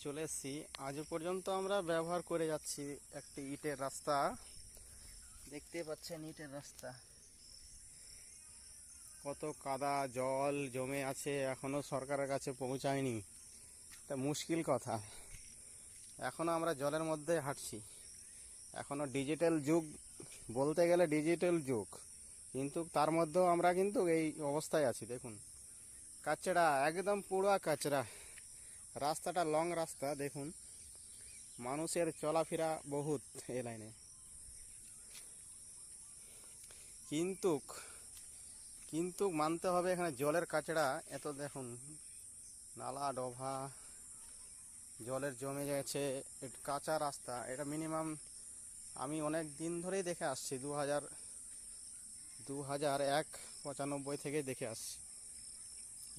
চলে এসেছি। আজও পর্যন্ত আমরা ব্যবহার করে যাচ্ছি একটি ইটের রাস্তা। দেখতে পাচ্ছেন ইটের রাস্তা। কত কাদা, জল জমে আছে, এখনও সরকারের কাছে পৌঁছায়নি। এটা মুশকিল কথা। এখনও আমরা জলের মধ্যে হাঁটছি। এখনও ডিজিটাল যুগ, বলতে গেলে ডিজিটাল যুগ। কিন্তু তার মধ্যেও আমরা কিন্তু এই অবস্থায় আছি, দেখুন। কাচড়া, একদম পুরো কাচড়া। রাস্তাটা লং রাস্তা, দেখুন। মানুষের চলাফেরা বহুত এ। লাইনে কিন্তু কিন্তু মানতে হবে এখানে জলের কাচড়া এত দেখুন, নালা, ডোভা, জলের জমে গেছে। কাঁচা রাস্তা, এটা মিনিমাম আমি অনেক দিন ধরেই দেখে আসছি দু হাজার দু হাজার এক পঁচানব্বই থেকে দেখে আসছি।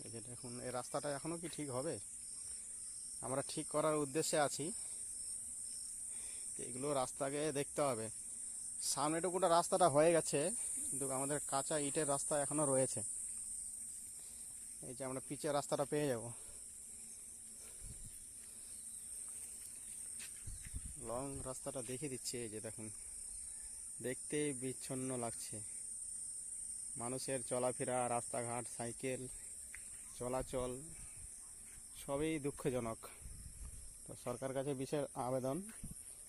এই যে দেখুন, এই রাস্তাটা এখনও কি ঠিক হবে? আমরা ঠিক করার উদ্দেশ্যে আছি। এগুলো রাস্তাকে দেখতে হবে। সামনেটুকুটা রাস্তাটা হয়ে গেছে, কিন্তু আমাদের কাঁচা ইটের রাস্তা এখনও রয়েছে। এই যে আমরা পিচের রাস্তাটা পেয়ে যাব। লং রাস্তাটা দেখে দিচ্ছে, এই যে দেখুন। দেখতেই বিচ্ছন্ন লাগছে। মানুষের চলাফেরা, রাস্তাঘাট, সাইকেল, চলাচল। সবই দুঃখজনক। তো সরকার কাছে বিশেষ আবেদন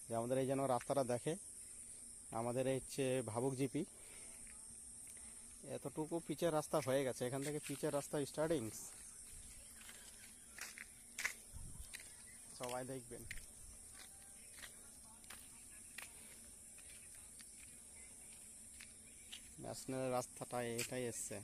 যে আমাদের এই যেন রাস্তাটা দেখে। আমাদের এই হচ্ছে ভাবুক জিপি। এতটুকু পিচের রাস্তা হয়ে গেছে। এখান থেকে পিচের রাস্তা স্টার্টিং সবাই দেখবেন। ন্যাশনাল রাস্তাটা এটাই এসছে।